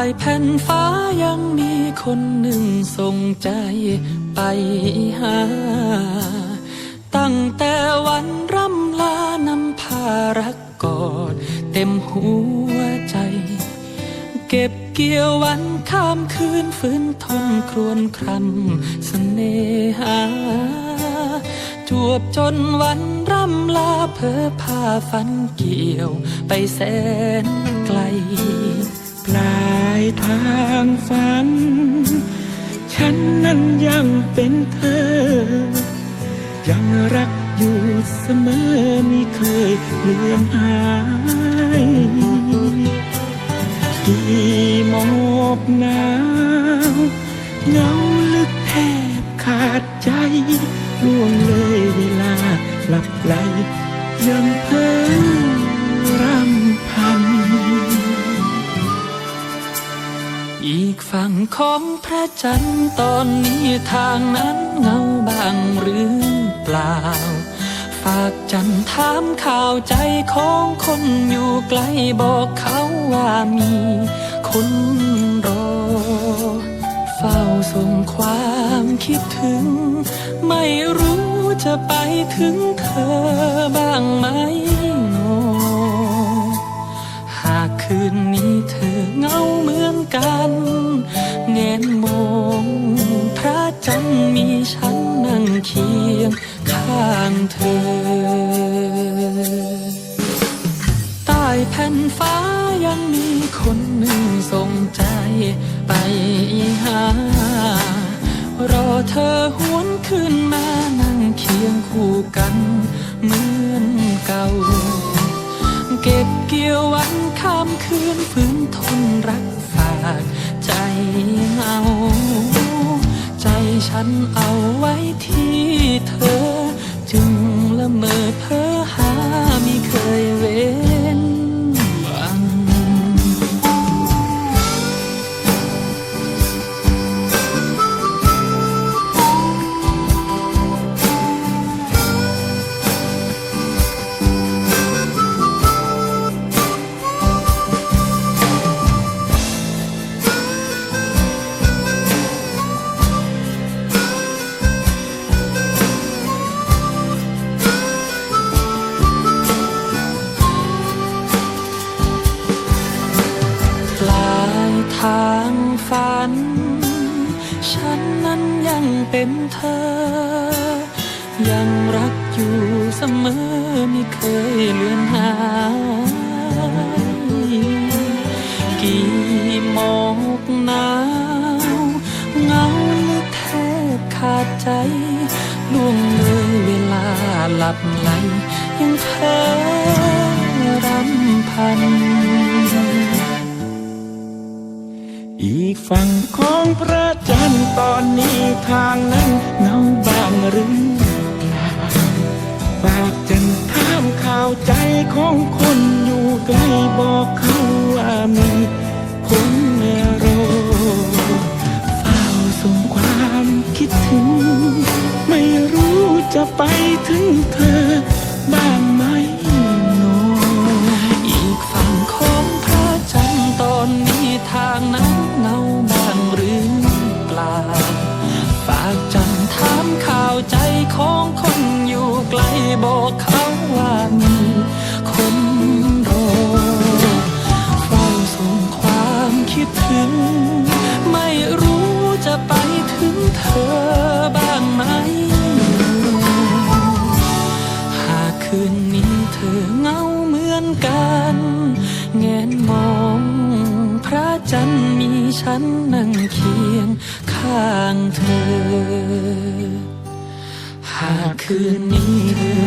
ายแผ่นฟ้ายังมีคนหนึ่งส่งใจไปหา ตั้งแต่วันร่ำลานำพารักกอดเต็มหัวใจ เก็บเกี่ยววันข้ามคืนฟื้นทนครวนครำเสน่หาจวบจนวันร่ำลาเพอพาฝันเกี่ยวไปแสนไกล ลายทางฝัน ฉันนั้นยังเป็นเธอ ยังรักอยู่เสมอไม่เคยเลือนหายกี่หมอกหนาวเงาลึกแทบขาดใจล่วงเลยเวลาหลับไหลยังเพ้อรำ อีกฝั่งของพระจันทร์ตอนนี้ทางนั้นเงาบางหรือเปล่า ฝากจันทร์ถามข่าวใจของคนอยู่ไกลบอกเขาว่ามีคนรอ เฝ้าส่งความคิดถึง ไม่รู้จะไปถึงเธอบ้างไหมโนหากคืนนี้เธอเงา กันแงนมองพระจันทร์มีฉันนั่งเคียงข้างเธอ ใต้แผ่นฟ้ายังมีคนหนึ่งส่งใจไปหา รอเธอหวนขึ้นมานั่งเคียงคู่กันเหมือนเก่า เก็บเกี่ยววันข้ามคืนฝืนทนรัก เงา ใจฉันเอาไว้ที่เธอ จึงละเมอเพ้อหาไม่เคยเว้ ฉันนั้นยังเป็นเธอ ยังรักอยู่เสมอไม่เคยเลือนหายกี่หมอกหนาวเงาลึกแทบขาดใจล่วงเลยเวลาหลับไหลยังเพ้อรำพัน ฝั่งของพระจันทร์ตอนนี้ทางนั้นเงาบางหรือเปล่าฝากจันทามข่าวใจของคนอยู่ไกลบอกเขาว่ามีคนรอเฝ้าส่งความคิดถึง ไม่รู้จะไปถึงเธอ ฉันนั่งเคียงข้างเธอ หากคืนนี้เธอ